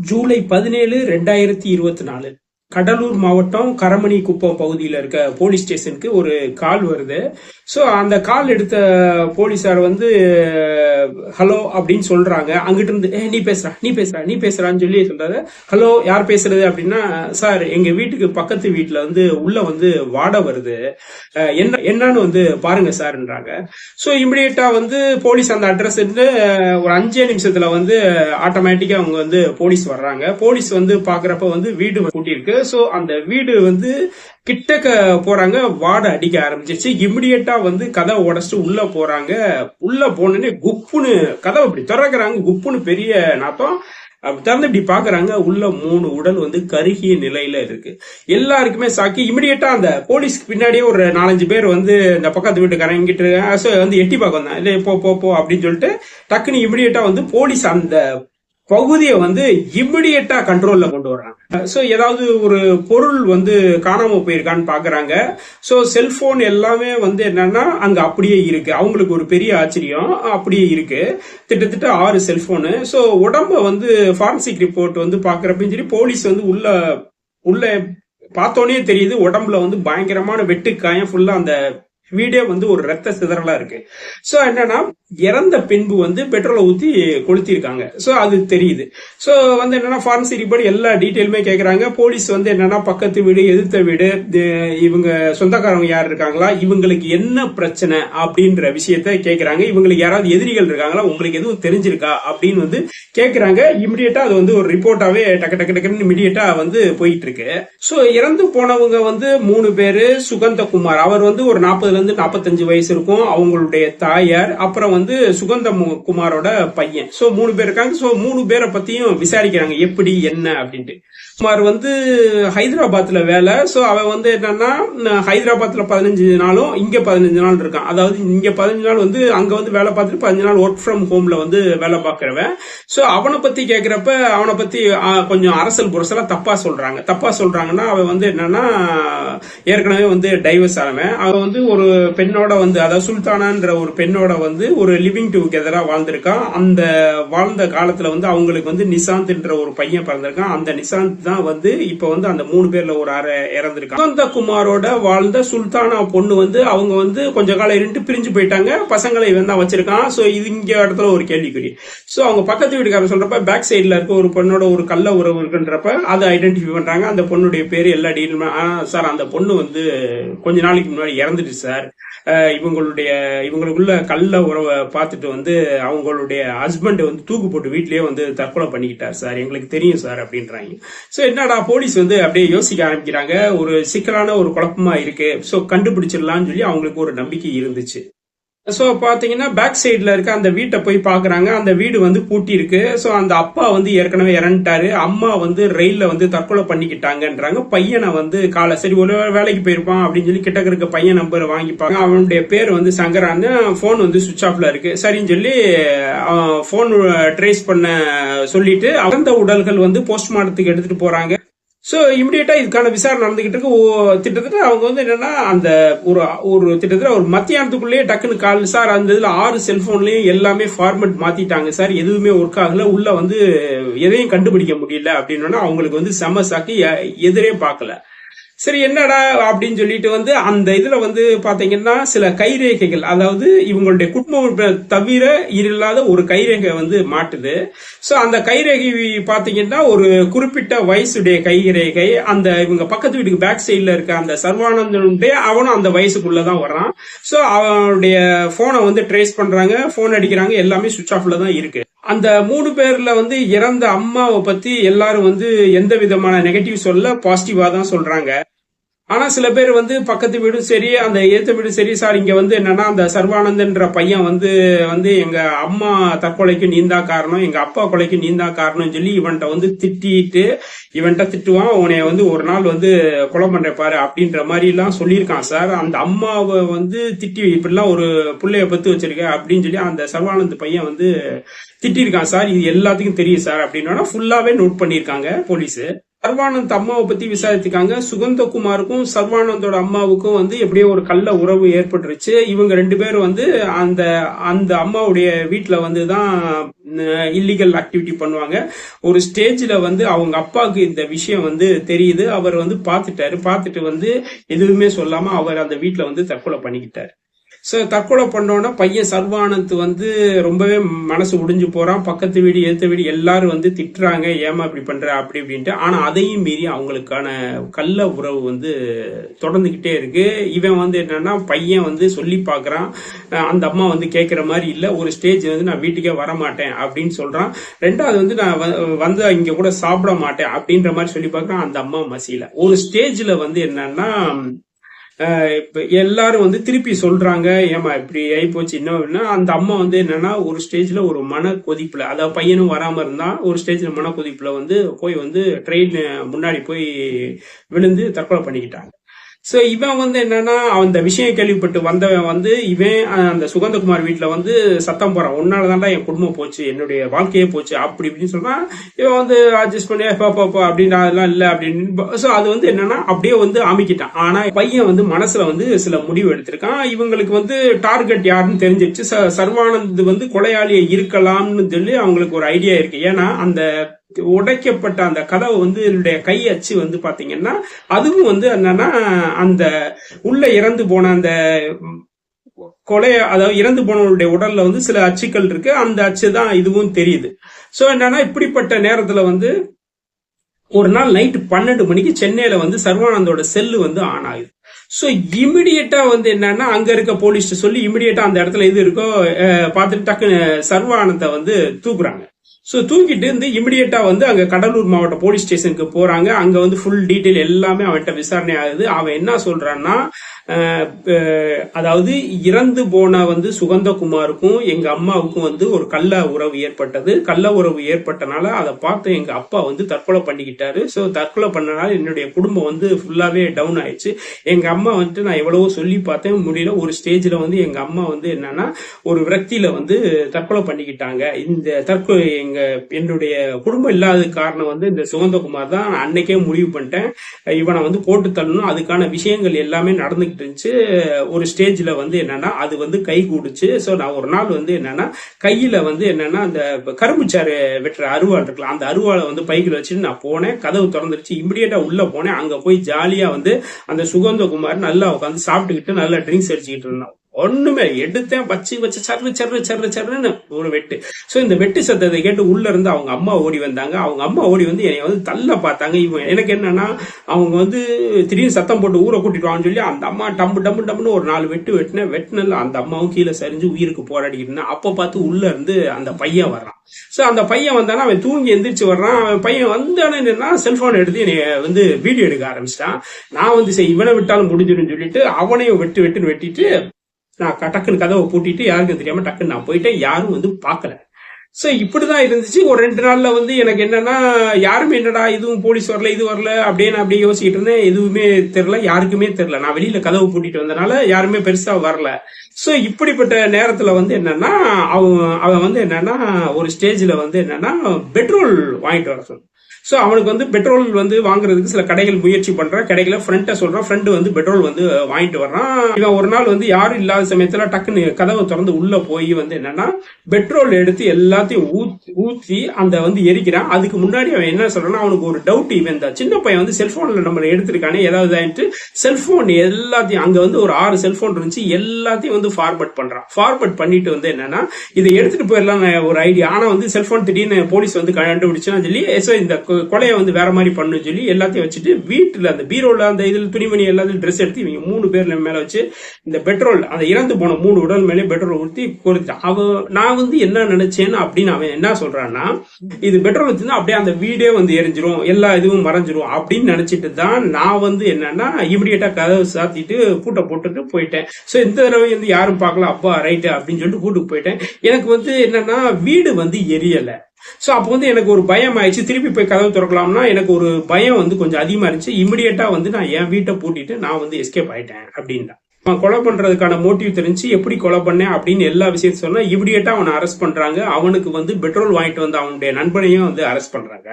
ஜூலை பதினேழு ரெண்டாயிரத்தி இருபத்தி நாலு. கடலூர் மாவட்டம் கரமணி குப்பம் பகுதியில் இருக்க போலீஸ் ஸ்டேஷனுக்கு ஒரு கால் வருது. ஸோ அந்த கால் எடுத்த போலீஸார் வந்து ஹலோ அப்படின்னு சொல்றாங்க. அங்கிட்டு இருந்து ஏ நீ பேசுறா நீ பேசுறா நீ பேசுறான்னு சொல்லி சொல்றாரு. ஹலோ யார் பேசுறது? அப்படின்னா சார் எங்க வீட்டுக்கு பக்கத்து வீட்டில் வந்து உள்ள வந்து வாடை வருது. என்ன என்னன்னு வந்து பாருங்க சார்ன்றாங்க. ஸோ இமிடியேட்டா வந்து போலீஸ் அந்த அட்ரஸ் இருந்து ஒரு அஞ்சே நிமிஷத்துல வந்து ஆட்டோமேட்டிக்கா அவங்க வந்து போலீஸ் வர்றாங்க. போலீஸ் வந்து பாக்குறப்ப வந்து வீடு கூட்டியிருக்கு. ஸோ அந்த வீடு வந்து கிட்டக்க போறாங்க வாடை அடிக்க ஆரம்பிச்சிருச்சு. இமிடியட்டா வந்து கதவை உடச்சிட்டு உள்ள போறாங்க. உள்ள போனோடனே குப்புன்னு கதவை இப்படி திறக்கிறாங்க. குப்புன்னு பெரிய நாத்தம். அப்படி திறந்து இப்படி பாக்குறாங்க. உள்ள மூணு உடல் வந்து கருகிய நிலையில இருக்கு. எல்லாருக்குமே சாக்கி. இமிடியட்டா அந்த போலீஸ்க்கு பின்னாடியே ஒரு நாலஞ்சு பேர் வந்து இந்த பக்கத்து வீட்டுக்காரங்க இங்கிட்டு இருக்காங்க. வந்து எட்டி பார்க்க வந்தாங்க இல்லை போ போ போ அப்படின்னு சொல்லிட்டு டக்குன்னு இமிடியட்டா வந்து போலீஸ் அந்த பகுதியை வந்து இமிடியேட்டா கண்ட்ரோல்ல கொண்டு வர்றாங்க. ஸோ ஏதாவது ஒரு பொருள் வந்து காணாம போயிருக்கான்னு பாக்குறாங்க. ஸோ செல்போன் எல்லாமே வந்து என்னன்னா அங்க அப்படியே இருக்கு. அவங்களுக்கு ஒரு பெரிய ஆச்சரியம். அப்படியே இருக்கு. கிட்டத்தட்ட ஆறு செல்போனு ஸோ உடம்ப வந்து ஃபாரன்சிக் ரிப்போர்ட் வந்து பாக்குறப்ப சரி போலீஸ் வந்து உள்ள உள்ள பார்த்தோன்னே தெரியுது உடம்புல வந்து பயங்கரமான வெட்டுக்காயம் ஃபுல்லா அந்த வீடே வந்து ஒரு ரத்த சிதறலா இருக்கு. சோ என்னன்னா இறந்த பின்பு வந்து பெட்ரோலை ஊத்தி கொளுத்திருக்காங்க சோ அது தெரியுது. சோ வந்து என்னன்னா ஃபாரன்சிக் ரிப்போர்ட் எல்லா டீட்டெயிலுமே கேட்குறாங்க போலீஸ் வந்து என்னன்னா பக்கத்து வீடு எதிர்த்த வீடு இவங்க சொந்தக்காரங்க யார் இருக்காங்களா இவங்களுக்கு என்ன பிரச்சனை அப்படின்ற விஷயத்த கேட்குறாங்க இவங்களுக்கு யாராவது எதிரிகள் இருக்காங்களா உங்களுக்கு எதுவும் தெரிஞ்சிருக்கா அப்படின்னு வந்து கேட்குறாங்க இமிடியேட்டா அது வந்து ஒரு ரிப்போர்ட்டாவே டக்கு டக்கு டக்குன்னு இமிடியேட்டா வந்து போயிட்டு இருக்கு. சோ இறந்து போனவங்க வந்து மூணு பேரு சுகந்தகுமார். அவர் வந்து ஒரு நாற்பதுல இருந்து நாற்பத்தஞ்சு வயசு இருக்கும். அவங்களுடைய தாயார் அப்புறம் வந்து சுகந்தம் குமாரோட பையன். சோ மூணு பேர் இருக்காங்க. சோ மூணு பேரை பத்தியும் விசாரிக்கிறாங்க. எப்படி என்ன அப்படின்ட்டு. குமார் வந்து ஹைதராபாத்ல வேலை. சோ அவன் வந்து என்னன்னா ஹைதராபாத்தில் ஹைதராபாத்ல பதினஞ்சு நாளும் இங்க பதினஞ்சு நாள் இருக்கான். அதாவது இங்க பதினஞ்சு நாள் வந்து அங்க வந்து வேலை பார்த்துட்டு பதினஞ்சு நாள் ஒர்க் ஃப்ரம் ஹோம்ல வந்து வேலை பார்க்குறவன். சோ அவனை பத்தி கேட்குறப்ப அவனை பத்தி கொஞ்சம் அரசல் புரசலா தப்பா சொல்றாங்க. தப்பா சொல்றாங்கன்னா அவன் வந்து என்னன்னா ஏற்கனவே வந்து டைவர்ஸ் ஆனவன். அவன் வந்து ஒரு பெண்ணோட வந்து அதாவது சுல்தானான்ற ஒரு பெண்ணோட வந்து ஒரு லிவிங் டுகெதரா வாழ்ந்திருக்கான். அந்த வாழ்ந்த காலத்துல வந்து அவங்களுக்கு வந்து நிசாந்த்ன்ற ஒரு பையன் பிறந்திருக்கான். அந்த நிசாந்த் தான் வந்து இப்ப வந்து அந்த மூணு பேர்ல ஒரு அரை இறந்திருக்கான். சுகந்த குமாரோட வாழ்ந்த சுல்தானா பொண்ணு வந்து அவங்க வந்து கொஞ்ச காலம் இருந்து பிரிஞ்சு போயிட்டாங்க. பசங்களை இவன் தான் வச்சிருக்கான். சோ இது இங்க இடத்துல ஒரு கேள்விக்குறி. சோ அவங்க பக்கத்து வீட்டுக்காரர் சொல்றப்ப பேக் சைடில் இருக்க ஒரு பொண்ணோட ஒரு கள்ள உறவு இருக்குன்றப்ப அதை ஐடென்டிஃபை பண்றாங்க. அந்த பொண்ணுடைய பேர் எல்லா டீலுமே சார் அந்த பொண்ணு வந்து கொஞ்ச நாளைக்கு முன்னாடி இறந்துட்டு சார் சார். இவங்களுடைய இவங்களுக்குள்ள கள்ள உறவை பார்த்துட்டு வந்து அவங்களுடைய ஹஸ்பண்ட் வந்து தூக்கு போட்டு வீட்லயே வந்து தற்கொலை பண்ணிக்கிட்டார் சார். எங்களுக்கு தெரியும் சார் அப்படின்றாங்க. சோ என்னடா போலீஸ் வந்து அப்படியே யோசிக்க ஆரம்பிக்கிறாங்க. ஒரு சிக்கலான ஒரு குழப்பமா இருக்கு. சோ கண்டுபிடிச்சிடலாம்னு சொல்லி அவங்களுக்கு ஒரு நம்பிக்கை இருந்துச்சு. ஸோ பார்த்தீங்கன்னா பேக் சைடில் இருக்க அந்த வீட்டை போய் பார்க்குறாங்க. அந்த வீடு வந்து பூட்டி இருக்கு ஸோ அந்த அப்பா வந்து ஏற்கனவே இறந்துட்டாரு. அம்மா வந்து ரயிலில் வந்து தற்கொலை பண்ணிக்கிட்டாங்கன்றாங்க. பையனை வந்து காலை சரி ஒரு வேலைக்கு போயிருப்பான் அப்படின்னு சொல்லி கிட்டக்க இருக்க பையன் நம்பர் வாங்கிப்பாங்க. அவனுடைய பேர் வந்து சங்கரான்னு ஃபோன் வந்து சுவிச் ஆஃப்ல இருக்கு. சரின்னு சொல்லி ஃபோன் ட்ரேஸ் பண்ண சொல்லிட்டு அந்த உடல்கள் வந்து போஸ்ட்மார்ட்டத்துக்கு எடுத்துட்டு போறாங்க. ஸோ இமிடியேட்டாக இதுக்கான விசாரணை நடந்துகிட்டு இருக்கு. திட்டத்தட்ட அவங்க வந்து என்னன்னா அந்த ஒரு ஒரு திட்டத்தில் ஒரு மத்தியானத்துக்குள்ளேயே டக்குன்னு கால் சார் அந்த இதில் ஆறு செல்ஃபோன்லேயும் எல்லாமே ஃபார்மெட் மாத்திட்டாங்க சார். எதுவுமே ஒர்க் ஆகல. உள்ள வந்து எதையும் கண்டுபிடிக்க முடியல அப்படின்னா அவங்களுக்கு வந்து செம சாக்கு எ- எதிரே பார்க்கல. சரி என்னடா அப்படின்னு சொல்லிட்டு வந்து அந்த இதுல வந்து பாத்தீங்கன்னா சில கைரேகைகள் அதாவது இவங்களுடைய குடும்பம் தவிர இல்லாத ஒரு கைரேகை வந்து மாட்டுது. ஸோ அந்த கைரேகை பாத்தீங்கன்னா ஒரு குறிப்பிட்ட வயசுடைய கைரேகை அந்த இவங்க பக்கத்து வீட்டுக்கு பேக் சைடில் இருக்க அந்த சர்வானந்தனுடைய அவனும் அந்த வயசுக்குள்ளதான் வர்றான். ஸோ அவனுடைய போனை வந்து ட்ரேஸ் பண்றாங்க போன் அடிக்கிறாங்க எல்லாமே சுவிச் ஆஃப்ல தான் இருக்கு. அந்த மூணு பேர்ல வந்து இறந்த அம்மாவை பத்தி எல்லாரும் வந்து எந்த விதமான நெகட்டிவ் சொல்ல பாசிட்டிவா தான் சொல்றாங்க. ஆனா சில பேர் வந்து பக்கத்து வீடும் சரி அந்த ஏத்த வீடும் சரி சார் இங்க வந்து என்னன்னா அந்த சர்வானந்தன்ற பையன் வந்து வந்து எங்க அம்மா தற்கொலைக்கு நீந்தா காரணம் எங்க அப்பா கொலைக்கு நீந்தா காரணம் சொல்லி இவன்கிட்ட வந்து திட்டிட்டு இவன்கிட்ட திட்டுவான் உனைய வந்து ஒரு நாள் வந்து கொலை பண்ற பாரு அப்படின்ற மாதிரி எல்லாம் சொல்லியிருக்கான் சார். அந்த அம்மாவை வந்து திட்டி இப்படிலாம் ஒரு பிள்ளைய பத்து வச்சிருக்க அப்படின்னு சொல்லி அந்த சர்வானந்த் பையன் வந்து திட்டிருக்கான் சார். இது எல்லாத்துக்கும் தெரியும் சார் அப்படின்னா ஃபுல்லாவே நோட் பண்ணியிருக்காங்க போலீஸு. சர்வானந்த் அம்மாவை பத்தி விசாரிச்சுக்காங்க. சுகந்தகுமாருக்கும் சர்வானந்தோட அம்மாவுக்கும் வந்து எப்படியோ ஒரு கள்ள உறவு ஏற்பட்டுருச்சு. இவங்க ரெண்டு பேரும் வந்து அந்த அந்த அம்மாவுடைய வீட்டுல வந்து தான் இல்லீகல் ஆக்டிவிட்டி பண்ணுவாங்க. ஒரு ஸ்டேஜில் வந்து அவங்க அப்பாவுக்கு இந்த விஷயம் வந்து தெரியுது. அவர் வந்து பார்த்துட்டாரு. பார்த்துட்டு வந்து எதுவுமே சொல்லாம அவர் அந்த வீட்டில் வந்து தற்கொலை பண்ணிக்கிட்டாரு. ஸோ தற்கொலை பண்ணோன்னா பையன் சர்வானந்த் வந்து ரொம்பவே மனசு உடிஞ்சு போகிறான் பக்கத்து வீடு எழுத்த வீடு எல்லாரும் வந்து திட்டுறாங்க. ஏமா இப்படி பண்ணுற அப்படி இப்படின்ட்டு. ஆனால் அதையும் மீறி அவங்களுக்கான கள்ள உறவு வந்து தொடர்ந்துக்கிட்டே இருக்கு. இவன் வந்து என்னன்னா பையன் வந்து சொல்லி பார்க்குறான் அந்த அம்மா வந்து கேட்குற மாதிரி இல்லை. ஒரு ஸ்டேஜ் வந்து நான் வீட்டுக்கே வர மாட்டேன் அப்படின்னு சொல்கிறான் ரெண்டாவது வந்து நான் வ- வந்து இங்கே கூட சாப்பிட மாட்டேன் அப்படின்ற மாதிரி சொல்லி பார்க்குறான் அந்த அம்மா மசியில். ஒரு ஸ்டேஜில் வந்து என்னன்னா இப்போ எல்லாரும் வந்து திருப்பி சொல்றாங்க ஏமா இப்படி ஆயிப்போச்சு என்ன அந்த அம்மா வந்து என்னன்னா ஒரு ஸ்டேஜ்ல ஒரு மன கொதிப்புல அதாவது பையனும் வராம இருந்தால் ஒரு ஸ்டேஜ்ல மன கொதிப்புல வந்து போய் வந்து ட்ரெயின் முன்னாடி போய் விழுந்து தற்கொலை பண்ணிக்கிட்டாங்க. சோ இவன் வந்து என்னன்னா அந்த விஷயம் கேள்விப்பட்டு வந்தவன் வந்து இவன் அந்த சுகந்தகுமார் வீட்டுல வந்து சத்தம் போறான் உன்னால தான்டா என் குடும்பம் போச்சு என்னுடைய வாழ்க்கையே போச்சு அப்படி இப்படின்னு சொல்றான் இவன் வந்து அட்ஜஸ்ட் பண்ணி பாப்பா அப்படின்னு அதெல்லாம் இல்ல அப்படின்னு. சோ அது வந்து என்னன்னா அப்படியே வந்து அமைக்கிட்டான். ஆனா பையன் வந்து மனசுல வந்து சில முடிவு எடுத்திருக்கான். இவங்களுக்கு வந்து டார்கெட் யாருன்னு தெரிஞ்சிருச்சு. ச- சர்வானந்த் வந்து கொலையாளியை இருக்கலாம்னு சொல்லி அவங்களுக்கு ஒரு ஐடியா இருக்கு. ஏன்னா அந்த உடைக்கப்பட்ட அந்த கதவு வந்து என்னுடைய கை அச்சு வந்து பாத்தீங்கன்னா அதுவும் வந்து என்னன்னா அந்த உள்ள இறந்து போன அந்த கொலை அதாவது இறந்து போனவருடைய உடல்ல வந்து சில அச்சுக்கள் இருக்கு. அந்த அச்சு தான் இதுவும் தெரியுது. சோ என்னன்னா இப்படிப்பட்ட நேரத்துல வந்து ஒரு நாள் நைட்டு பன்னெண்டு மணிக்கு சென்னையில வந்து சர்வானந்தோட செல்லு வந்து ஆன் ஆகுது. ஸோ இமிடியட்டா வந்து என்னன்னா அங்க இருக்க போலீஸ் சொல்லி இமிடியட்டா அந்த இடத்துல எது இருக்கோ பார்த்துட்டு டக்குன்னு சர்வானந்த வந்து தூக்குறாங்க. ஸோ தூக்கிட்டு வந்து இமிடியேட்டா வந்து அங்க கடலூர் மாவட்ட போலீஸ் ஸ்டேஷனுக்கு போறாங்க. அங்க வந்து ஃபுல் டீட்டெயில் எல்லாமே அவன்கிட்ட விசாரணை ஆகுது. அவன் என்ன சொல்றான்னா அதாவது இறந்து போன வந்து சுகந்தகுமாருக்கும் எங்க அம்மாவுக்கும் வந்து ஒரு கள்ள உறவு ஏற்பட்டது. கள்ள உறவு ஏற்பட்டனால அதை பார்த்து எங்க அப்பா வந்து தற்கொலை பண்ணிக்கிட்டாரு. ஸோ தற்கொலை பண்ணனால என்னுடைய குடும்பம் வந்து ஃபுல்லாவே டவுன் ஆயிடுச்சு. எங்க அம்மா வந்துட்டு நான் எவ்வளவோ சொல்லி பார்த்தேன். முடியல ஒரு ஸ்டேஜ்ல வந்து எங்க அம்மா வந்து என்னன்னா ஒரு விரக்தியில வந்து தற்கொலை பண்ணிக்கிட்டாங்க. இந்த தற்கொலை எங்க என்னுடைய குடும்பம் இல்லாத காரணம் வந்து இந்த சுகந்தகுமார் தான் நான் அன்னைக்கே முடிவு பண்ணிட்டேன். இவனை வந்து போட்டு தள்ளணும். அதுக்கான விஷயங்கள் எல்லாமே நடந்துகிட்டு இருந்துச்சு. ஒரு ஸ்டேஜ்ல வந்து என்னன்னா அது வந்து கை கூடுச்சு. ஸோ நான் ஒரு நாள் வந்து என்னன்னா கையில வந்து என்னன்னா அந்த கரும்புச்சாறு வெட்டுற அருவாள் இருக்கலாம் அந்த அருவாளை வந்து பைக்கில் வச்சுட்டு நான் போனேன். கதவு திறந்துருச்சு. இமிடியேட்டா உள்ள போனேன். அங்க போய் ஜாலியா வந்து அந்த சுகந்தகுமார் நல்லா உட்காந்து சாப்பிட்டுக்கிட்டு நல்லா ட்ரிங்க்ஸ் அடிச்சுக்கிட்டு இருந்தான். ஒண்ணுமே எடுத்தேன் பச்சு வச்சு சர்ரு சர்ரு சர்ரு சர்ருன்னு ஒரு வெட்டு. சோ இந்த வெட்டு சத்தத்தை கேட்டு உள்ள இருந்து அவங்க அம்மா ஓடி வந்தாங்க. அவங்க அம்மா ஓடி வந்து என்னை வந்து தள்ள பார்த்தாங்க. இவன் எனக்கு என்னன்னா அவங்க வந்து திடீர்னு சத்தம் போட்டு ஊரை கூட்டிட்டு சொல்லி அந்த அம்மா டம்பு டம்பு டம்புன்னு ஒரு நாலு வெட்டு வெட்டினேன். வெட்டினல அந்த அம்மாவும் கீழே சரிஞ்சு உயிருக்கு போராடிக்கிட்டு இருந்தேன். அப்போ பார்த்து உள்ள இருந்து அந்த பையன் வர்றான். சோ அந்த பையன் வந்தானா அவன் தூங்கி எந்திரிச்சு வர்றான். அவன் பையன் வந்தானே என்னன்னா செல்போன் எடுத்து என்னை வந்து வீடியோ எடுக்க ஆரம்பிச்சிட்டான். நான் வந்து சரி இவனை விட்டாலும் முடிஞ்சிடும் சொல்லிட்டு அவனையும் வெட்டு வெட்டுன்னு வெட்டிட்டு நான் டக்குன்னு கதவை பூட்டிட்டு யாருக்கும் தெரியாம டக்குன்னு நான் போயிட்டேன். யாரும் வந்து பார்க்கல. ஸோ இப்படிதான் இருந்துச்சு. ஒரு ரெண்டு நாள்ல வந்து எனக்கு என்னன்னா யாருமே என்னடா இதுவும் போலீஸ் வரல இது வரல அப்படியே நான் அப்படியே யோசிக்கிட்டு இருந்தேன். எதுவுமே தெரில யாருக்குமே தெரில நான் வெளியில கதவு பூட்டிட்டு வந்தனால யாருமே பெருசா வரல. ஸோ இப்படிப்பட்ட நேரத்துல வந்து என்னன்னா அவன் அவன் வந்து என்னன்னா ஒரு ஸ்டேஜ்ல வந்து என்னன்னா பெட்ரோல் வாங்கிட்டு வர சொன்னான். ஸோ அவனுக்கு வந்து பெட்ரோல் வந்து வாங்குறதுக்கு சில கடைகள் முயற்சி பண்றான். கடைகளை ஃப்ரெண்ட்டை சொல்றான். ஃப்ரெண்டு வந்து பெட்ரோல் வந்து வாங்கிட்டு வர்றான். இவன் ஒரு நாள் வந்து யாரும் இல்லாத சமயத்தில் டக்குன்னு கதவை திறந்து உள்ள போய் வந்து என்னன்னா பெட்ரோல் எடுத்து எல்லாத்தையும் ஊத்தி ஊற்றி அந்த வந்து எரிக்கிறான். அதுக்கு முன்னாடி அவன் என்ன சொல்றான்னா அவனுக்கு ஒரு டவுட் இவன் இந்த சின்ன பையன் வந்து செல்போன்ல நம்ம எடுத்திருக்கானே ஏதாவது ஆயிட்டு செல்போன் எல்லாத்தையும் அங்க வந்து ஒரு ஆறு செல்போன் இருந்துச்சு எல்லாத்தையும் வந்து ஃபார்வர்ட் பண்றான். ஃபார்வர்ட் பண்ணிட்டு வந்து என்னன்னா இதை எடுத்துட்டு போயிடலாம் ஒரு ஐடியா ஆனா வந்து செல்போன் திடீர்னு போலீஸ் வந்து கண்டுபிடிச்சுன்னு சொல்லி so இந்த கொலையை வந்து வேற மாதிரி பண்ணுன்னு சொல்லி எல்லாத்தையும் வச்சுட்டு வீட்டுல அந்த பீரோல அந்த இதில் துணிமணி எல்லாத்தையும் ட்ரெஸ் எடுத்து இவங்க மூணு பேர்ல மேல வச்சு இந்த பெட்ரோல் அந்த இறந்து போன மூணு உடல் மேலே பெட்ரோல் ஊற்றி கொடுத்துட்டான் அவ நான் வந்து என்ன நினைச்சேன்னு அப்படின்னு அவன் என்ன சொல்றான்னா இது பெட்ரோல் ஊற்றினா அப்படியே அந்த வீடே வந்து எரிஞ்சிரும் எல்லா இதுவும் மறைஞ்சிரும் அப்படின்னு நினைச்சிட்டு தான் நான் வந்து என்னன்னா இமிடியேட்டா கதவை சாத்திட்டு பூட்டை போட்டுட்டு போயிட்டேன். ஸோ இந்த தடவை வந்து யாரும் பார்க்கல அப்பா ரைட்டு அப்படின்னு சொல்லிட்டு கூட்டுக்கு போயிட்டேன். எனக்கு வந்து என்னன்னா வீடு வந்து எரியலை. ஸோ அப்போ வந்து எனக்கு ஒரு பயம் ஆயிடுச்சு. திருப்பி போய் கதவு திறக்கலாம்னா எனக்கு ஒரு பயம் வந்து கொஞ்சம் அதிகமாக இருந்துச்சு. இமிடியேட்டாக வந்து நான் என் வீட்டை பூட்டிட்டு நான் வந்து எஸ்கேப் ஆயிட்டேன் அப்படின்டா அவன் கொலை பண்றதுக்கான மோட்டிவ் தெரிஞ்சு எப்படி கொலை பண்ணேன் அப்படின்னு எல்லா விஷயத்தையும் சொன்னா இமிடியேட்டா அவனை அரெஸ்ட் பண்றாங்க. அவனுக்கு வந்து பெட்ரோல் வாங்கிட்டு வந்து அவனுடைய நண்பனையும் வந்து அரெஸ்ட் பண்றாங்க.